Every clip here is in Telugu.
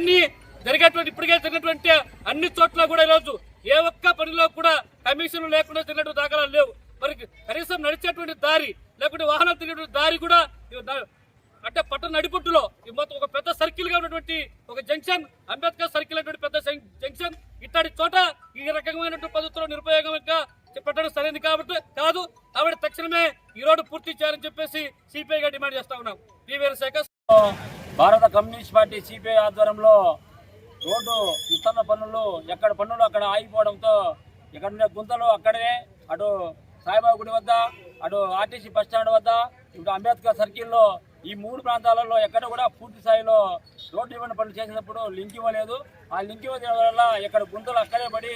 ఇవన్నీ జరిగేటువంటి ఇప్పటికే జరిగినటువంటి అన్ని చోట్ల కూడా ఈరోజు ఏ ఒక్క పనిలో కూడా కమిషన్ లేకుండా తిరిగినటువంటి దాఖలాలు లేవు. మరి కనీసం నడిచేటువంటి దారి లేకుంటే వాహనాలు తిరిగేటువంటి దారి కూడా అంటే పట్టణ నడిపుట్టులో ఈ మొత్తం ఒక పెద్ద సర్కిల్గా ఉన్నటువంటి ఒక జంక్షన్ అంబేద్కర్ సర్కిల్ అనేటువంటి పెద్ద జంక్షన్ ఇట్లాంటి చోట ఈ రకమైనటువంటి పద్ధతులు నిరుపయోగంగా పెట్టడం సరైనది కాబట్టి కాదు కాబట్టి తక్షణమే ఈ రోడ్డు పూర్తి చేయాలని చెప్పేసి సిపిఐ గా డిమాండ్ చేస్తా ఉన్నాం. పి శాఖ భారత కమ్యూనిస్ట్ పార్టీ సిపిఐ ఆధ్వర్యంలో రోడ్డు విస్తరణ పనులు ఎక్కడ పనులు అక్కడ ఆగిపోవడంతో ఎక్కడున్న గుంతలు అక్కడే అటు సాయిబాబా గుడి వద్ద అటు ఆర్టీసీ బస్ స్టాండ్ వద్ద ఇప్పుడు అంబేద్కర్ సర్కిల్లో ఈ మూడు ప్రాంతాలలో ఎక్కడ కూడా పూర్తి స్థాయిలో రోడ్డు ఇవ్వని పనులు చేసినప్పుడు లింక్ ఇవ్వలేదు. ఆ లింక్ ఇవ్వడం వల్ల ఇక్కడ గుంతలు అక్కడే పడి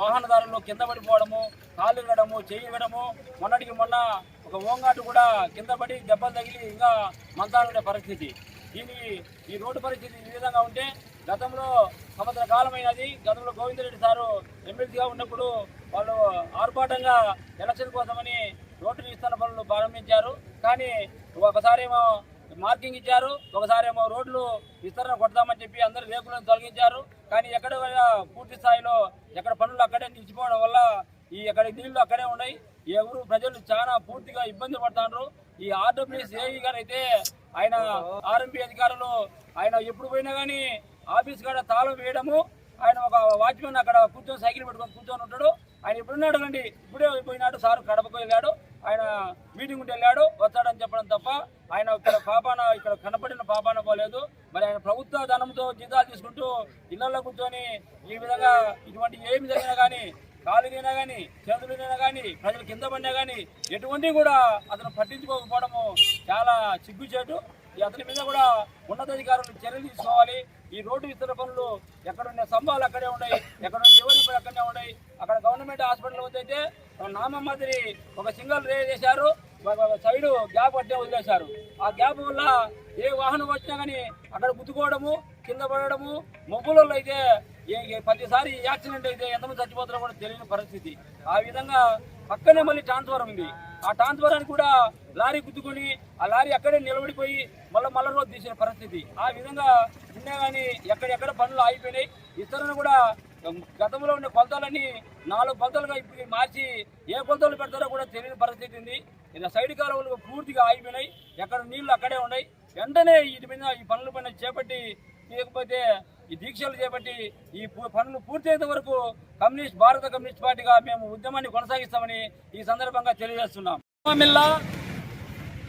వాహనదారులు కింద పడిపోవడము కాళ్ళు ఇవ్వడము చెయ్యి ఇవ్వడము మొన్నటికి మొన్న ఒక ఓంగాటు కూడా కింద పడి దెబ్బలు తగిలి ఇంకా మంతాలుండే పరిస్థితి. దీని ఈ రోడ్డు పరిస్థితి ఈ విధంగా ఉంటే గతంలో సంవత్సర కాలమైనది గతంలో గోవిందరెడ్డి సారు ఎమ్మెల్సీగా ఉన్నప్పుడు వాళ్ళు ఆర్భాటంగా ఎలక్షన్ కోసమని రోడ్డు విస్తరణ పనులు ప్రారంభించారు. కానీ ఒకసారేమో మార్కింగ్ ఇచ్చారు ఒకసారేమో రోడ్లు విస్తరణ కొడతామని చెప్పి అందరు రేకులను తొలగించారు. కానీ ఎక్కడ పూర్తి స్థాయిలో ఎక్కడ పనులు అక్కడే నిలిచిపోవడం వల్ల ఈ ఎక్కడ నీళ్ళు అక్కడే ఉన్నాయి. ఎవరు ప్రజలు చాలా పూర్తిగా ఇబ్బంది పడుతున్నారు. ఈ ఆర్డబ్ల్యూఎస్ ఏఈ గారు అయితే ఆయన ఆర్ఎంపీ అధికారులు ఆయన ఎప్పుడు పోయినా కానీ ఆఫీస్ కాడ తాళం వేయడము ఆయన ఒక వాచ్మెన్ అక్కడ కూర్చొని సైకిల్ పెట్టుకొని కూర్చొని ఉంటాడు. ఆయన ఎప్పుడున్నాడు అండి ఇప్పుడే పోయినాడు సార్ కడపకు వెళ్ళాడు ఆయన మీటింగ్ ఉంటే వెళ్ళాడు వస్తాడని చెప్పడం తప్ప ఆయన ఇక్కడ పాపాన ఇక్కడ కనపడిన పాపాన పోలేదు. మరి ఆయన ప్రభుత్వ ధనంతో జీతాలు తీసుకుంటూ ఇళ్ళలో కూర్చొని ఈ విధంగా ఇటువంటి ఏమి జరిగినా కానీ కాలుగైనా కానీ చేతులైనా కానీ ప్రజలు కింద పడినా కానీ ఎటువంటి కూడా అతను పట్టించుకోకపోవడము చాలా సిగ్గుచేటు ఈ అతని మీద కూడా ఉన్నతాధికారులు చర్యలు తీసుకోవాలి. ఈ రోడ్డు విస్తరణ పనులు ఎక్కడున్న స్తంభాలు అక్కడే ఉన్నాయి ఎక్కడ ఉన్న అక్కడే అక్కడనే ఉన్నాయి. అక్కడ గవర్నమెంట్ హాస్పిటల్ వద్ద అయితే నామ మాదిరి ఒక సింగల్ రే చేశారు సైడ్ గ్యాప్ అట్టే వదిలేశారు. ఆ గ్యాప్ వల్ల ఏ వాహనం వచ్చినా కానీ అక్కడ గుద్దుకోవడము కింద పడడము మొబ్బులలో అయితే ప్రతిసారి యాక్సిడెంట్ అయితే ఎంతమంది చచ్చిపోతారో కూడా తెలియని పరిస్థితి. ఆ విధంగా పక్కనే మళ్ళీ ట్రాన్స్ఫర్ ఉంది. ఆ ట్రాన్స్ఫర్ కూడా లారీ గుద్దుకొని ఆ లారీ అక్కడే నిలబడిపోయి మళ్ళీ మళ్ళీ రోజు తీసిన పరిస్థితి. ఆ విధంగా ఉన్నా కానీ ఎక్కడెక్కడ పనులు ఆగిపోయినాయి. ఇతరులను కూడా గతంలో ఉన్న కొలతలన్నీ నాలుగు కొలతలుగా ఇప్పుడు మార్చి ఏ కొలతలు పెడతారో కూడా తెలియని పరిస్థితి ఉంది. ఇలా సైడ్ కాలువలు పూర్తిగా ఆగిపోయినాయి. ఎక్కడ నీళ్ళు అక్కడే ఉన్నాయి. వెంటనే వీటి మీద ఈ పనుల పైన చేపట్టి లేకపోతే ఈ దీక్షలు చేపట్టి ఈ పనులు పూర్తయ్యేంత వరకు కమ్యూనిస్ట్ భారత కమ్యూనిస్ట్ పార్టీగా మేము ఉద్యమాన్ని కొనసాగిస్తామని ఈ సందర్భంగా తెలియజేస్తున్నాం. మిల్లా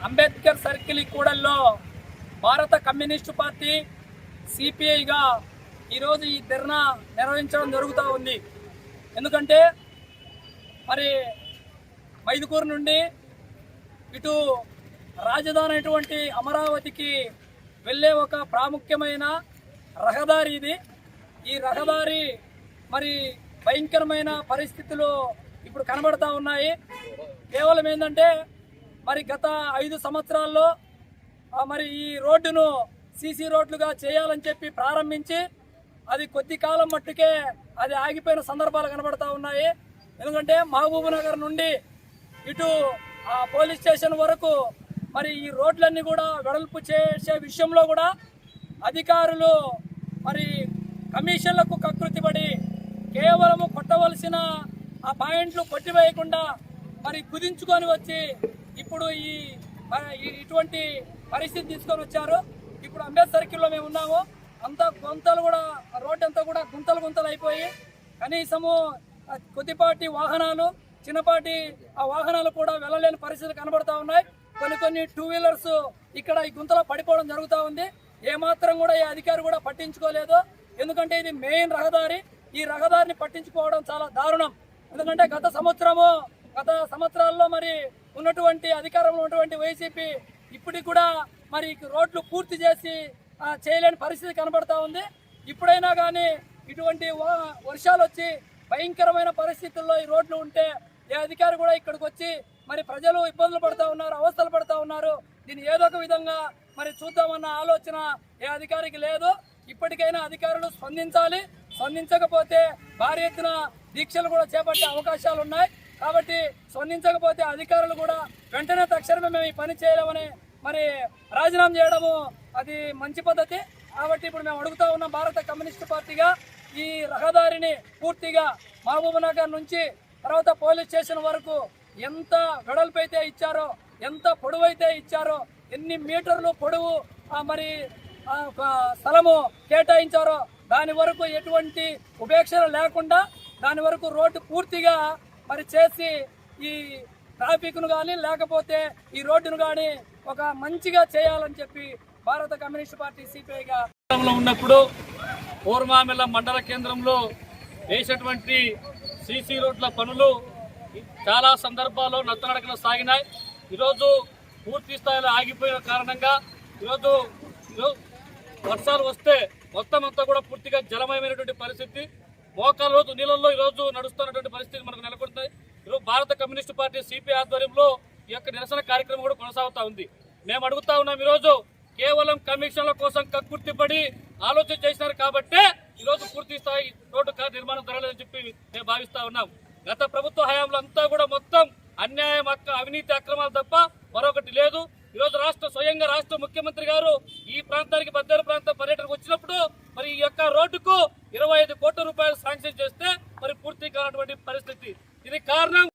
అంబేద్కర్ సర్కిల్ కూడల్లో భారత కమ్యూనిస్టు పార్టీ సిపిఐగా ఈరోజు ఈ ధర్నా నిర్వహించడం జరుగుతూ ఉంది. ఎందుకంటే మరి మైదుకూరు నుండి ఇటు రాజధాని అమరావతికి వెళ్ళే ఒక ప్రాముఖ్యమైన రహదారి ఇది. ఈ రహదారి మరి భయంకరమైన పరిస్థితులు ఇప్పుడు కనబడతా ఉన్నాయి. కేవలం ఏంటంటే మరి గత ఐదు సంవత్సరాల్లో మరి ఈ రోడ్డును సీసీ రోడ్లుగా చేయాలని చెప్పి ప్రారంభించి అది కొద్ది కాలం మట్టుకే అది ఆగిపోయిన సందర్భాలు కనబడతా ఉన్నాయి. ఎందుకంటే మహబూబ్ నగర్ నుండి ఇటు ఆ పోలీస్ స్టేషన్ వరకు మరి ఈ రోడ్లన్నీ కూడా వెడల్పు చేసే విషయంలో కూడా అధికారులు మరి కమిషన్లకు కకృతిపడి కేవలము కొట్టవలసిన ఆ పాయింట్లు కొట్టివేయకుండా మరి కుదించుకొని వచ్చి ఇప్పుడు ఈ ఇటువంటి పరిస్థితి తీసుకొని వచ్చారు. ఇప్పుడు అంబేద్ సర్కిల్లో మేము ఉన్నాము. అంతా గుంతలు కూడా రోడ్ అంతా కూడా గుంతలు గుంతలు అయిపోయి కనీసము కొద్దిపాటి వాహనాలు చిన్నపాటి ఆ వాహనాలు కూడా వెళ్ళలేని పరిస్థితులు కనబడతా ఉన్నాయి. కొన్ని కొన్ని టూ వీలర్స్ ఇక్కడ ఈ గుంతలో పడిపోవడం జరుగుతూ ఉంది. ఏమాత్రం కూడా ఈ అధికారి కూడా పట్టించుకోలేదు. ఎందుకంటే ఇది మెయిన్ రహదారి. ఈ రహదారిని పట్టించుకోవడం చాలా దారుణం. ఎందుకంటే గత సంవత్సరము గత సంవత్సరాల్లో మరి ఉన్నటువంటి అధికారంలో ఉన్నటువంటి వైసీపీ ఇప్పటికి కూడా మరి రోడ్లు పూర్తి చేసి చేయలేని పరిస్థితి కనబడతా ఉంది. ఇప్పుడైనా కానీ ఇటువంటి వర్షాలు వచ్చి భయంకరమైన పరిస్థితుల్లో ఈ రోడ్లు ఉంటే ఏ అధికారి కూడా ఇక్కడికి వచ్చి మరి ప్రజలు ఇబ్బందులు పడుతూ ఉన్నారు అవస్థలు పడుతూ ఉన్నారు. దీన్ని ఏదో ఒక విధంగా మరి చూద్దామన్న ఆలోచన ఏ అధికారికి లేదు. ఇప్పటికైనా అధికారులు స్పందించాలి. స్పందించకపోతే భారీ ఎత్తున దీక్షలు కూడా చేపట్టే అవకాశాలు ఉన్నాయి. కాబట్టి స్పందించకపోతే అధికారులు కూడా వెంటనే తక్షణమే మేము ఈ పని చేయలేమని మరి రాజీనామా చేయడము అది మంచి పద్ధతి. కాబట్టి ఇప్పుడు మేము అడుగుతా ఉన్నాం భారత కమ్యూనిస్ట్ పార్టీగా. ఈ రహదారిని పూర్తిగా మహబూబ్ నగర్ నుంచి తర్వాత పోలీస్ స్టేషన్ వరకు ఎంత వెడల్పు అయితే ఇచ్చారో ఎంత పొడవు అయితే ఇచ్చారో ఎన్ని మీటర్లు పొడవు ఆ, మరి స్థలము కేటాయించారో దాని వరకు ఎటువంటి ఉపేక్షణ లేకుండా దాని వరకు రోడ్డు పూర్తిగా మరి చేసి ఈ ట్రాఫిక్ను కానీ లేకపోతే ఈ రోడ్డును కానీ ఒక మంచిగా చేయాలని చెప్పి భారత కమ్యూనిస్ట్ పార్టీ సిపిఐగా ఉన్నప్పుడు పూర్మామిల్ల మండల కేంద్రంలో వేసినటువంటి సీసీ రోడ్ల పనులు చాలా సందర్భాల్లో నత్తనడకలు సాగినాయి. ఈరోజు పూర్తి స్థాయిలో ఆగిపోయిన కారణంగా ఈరోజు వర్షాలు వస్తే మొత్తం అంతా కూడా పూర్తిగా జలమయమైనటువంటి పరిస్థితి. మోకాల రోజు నీళ్ళల్లో ఈరోజు నడుస్తున్నటువంటి పరిస్థితి మనకు నెలకొంటాయి ఈరోజు భారత కమ్యూనిస్టు పార్టీ సిపి ఆధ్వర్యంలో ఈ యొక్క నిరసన కార్యక్రమం కూడా కొనసాగుతా ఉంది. మేము అడుగుతా ఉన్నాం ఈరోజు కేవలం కమిషన్ల కోసం కక్కుర్తిపడి ఆలోచన చేసినారు కాబట్టే ఈరోజు పూర్తి స్థాయి రోడ్డు కార్ నిర్మాణం జరగలేదని చెప్పి మేము భావిస్తా ఉన్నాం. గత ప్రభుత్వ హయాంలో అంతా కూడా మొత్తం అన్యాయం అక్క అవినీతి అక్రమాలు తప్ప మరొకటి లేదు. ఈరోజు రాష్ట్ర స్వయంగా రాష్ట్ర ముఖ్యమంత్రి గారు ఈ ప్రాంతానికి బద్దరు ప్రాంతం పర్యటనకు వచ్చినప్పుడు మరి ఈ యొక్క రోడ్డుకు ఇరవై కోట్ల రూపాయలు శాంక్షన్ చేస్తే మరి పూర్తి కానటువంటి పరిస్థితి. ఇది కారణం.